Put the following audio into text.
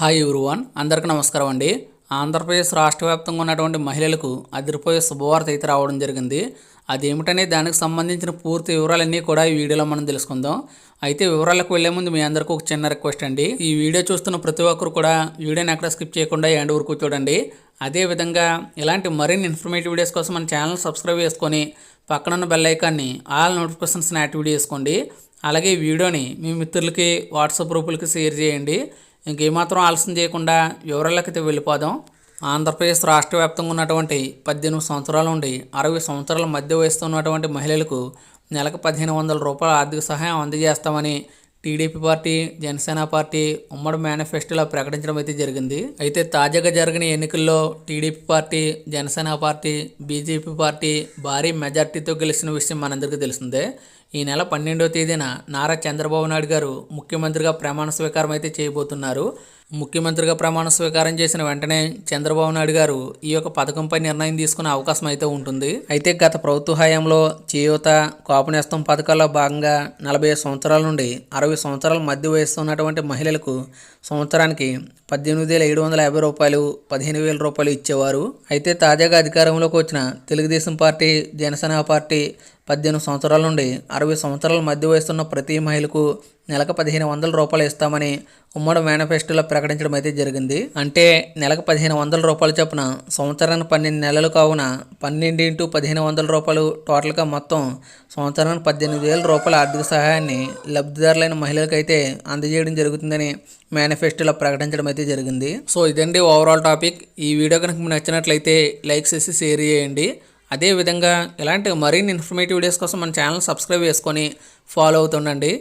Hi everyone అందరికీ నమస్కారం అండి. ఆంధ్రప్రదేశ్ రాష్ట్ర వ్యాప్తంగా ఉన్నటువంటి మహిళలకు అదిరిపోయే శుభవార్త అయితే రావడం జరిగింది. అదేమిటనే దానికి సంబంధించిన పూర్తి వివరాలన్నీ కూడా ఈ వీడియోలో మనం తెలుసుకుందాం. అయితే వివరాలకు వెళ్ళే ముందు మీ అందరికీ ఒక చిన్న రిక్వెస్ట్ అండి. ఈ వీడియో చూస్తున్న ప్రతి ఒక్కరు కూడా వీడియోని ఎక్కడ స్కిప్ చేయకుండా ఎండ్ వరకు చూడండి. అదేవిధంగా ఇలాంటి మరిన్ని ఇన్ఫర్మేటివ్ వీడియోస్ కోసం మన ఛానల్ సబ్స్క్రైబ్ చేసుకొని పక్కనున్న బెల్ ఐకాన్ని ఆల్ నోటిఫికేషన్స్ని యాక్టివేట్ చేసుకోండి. అలాగే ఈ వీడియోని మీ మిత్రులకి వాట్సాప్ గ్రూపులకి షేర్ చేయండి. ఇంకేమాత్రం ఆలస్యం చేయకుండా వివరాలకైతే వెళ్ళిపోదాం. ఆంధ్రప్రదేశ్ రాష్ట్ర వ్యాప్తంగా ఉన్నటువంటి పద్దెనిమిది సంవత్సరాల నుండి అరవై సంవత్సరాల మధ్య వయసుతో ఉన్నటువంటి మహిళలకు నెలకు పదిహేను వందల రూపాయల ఆర్థిక సహాయం అందజేస్తామని టీడీపీ పార్టీ జనసేన పార్టీ ఉమ్మడి మేనిఫెస్టోలో ప్రకటించడం అయితే జరిగింది. అయితే తాజాగా జరిగిన ఎన్నికల్లో TDP party Janasena party BJP party భారీ మెజార్టీతో గెలిచిన విషయం మనందరికీ తెలిసిందే. ఈ నెల పన్నెండో తేదీన నారా చంద్రబాబు నాయుడు గారు ముఖ్యమంత్రిగా ప్రమాణ స్వీకారం అయితే చేయబోతున్నారు. ముఖ్యమంత్రిగా ప్రమాణ స్వీకారం చేసిన వెంటనే చంద్రబాబు నాయుడు గారు ఈ యొక్క పథకంపై నిర్ణయం తీసుకునే అవకాశం అయితే ఉంటుంది. అయితే గత ప్రభుత్వ హయాంలో చేయూత కోపనేస్తం పథకాల్లో భాగంగా నలభై సంవత్సరాల నుండి అరవై సంవత్సరాల మధ్య వయస్సు ఉన్నటువంటి మహిళలకు సంవత్సరానికి పద్దెనిమిది వేల ఏడు వందల యాభై రూపాయలు పదిహేను వేల రూపాయలు ఇచ్చేవారు. అయితే తాజాగా అధికారంలోకి వచ్చిన తెలుగుదేశం పార్టీ జనసేన పార్టీ పద్దెనిమిది సంవత్సరాల నుండి అరవై సంవత్సరాల మధ్య వయసున్న ప్రతి మహిళకు నెలకు పదిహేను వందల రూపాయలు ఇస్తామని ఉమ్మడి మేనిఫెస్టోలో ప్రకటించడం అయితే జరిగింది. అంటే నెలకు పదిహేను వందల రూపాయలు చొప్పున సంవత్సరానికి పన్నెండు నెలలు కావున పన్నెండు ఇంటూ పదిహేను వందల రూపాయలు టోటల్గా మొత్తం సంవత్సరానికి పద్దెనిమిది వేల రూపాయల ఆర్థిక సహాయాన్ని లబ్ధిదారులైన మహిళలకైతే అందజేయడం జరుగుతుందని మేనిఫెస్టోలో ప్రకటించడం అయితే జరిగింది. సో ఇదండి ఓవరాల్ టాపిక్ ఈ వీడియో కనుక మీకు నచ్చినట్లయితే లైక్ చేసి షేర్ చేయండి. అదేవిధంగా ఇలాంటి మరిన్ని ఇన్ఫర్మేటివ్ వీడియోస్ కోసం మన ఛానల్ సబ్స్క్రైబ్ చేసుకొని ఫాలో అవుతుండండి.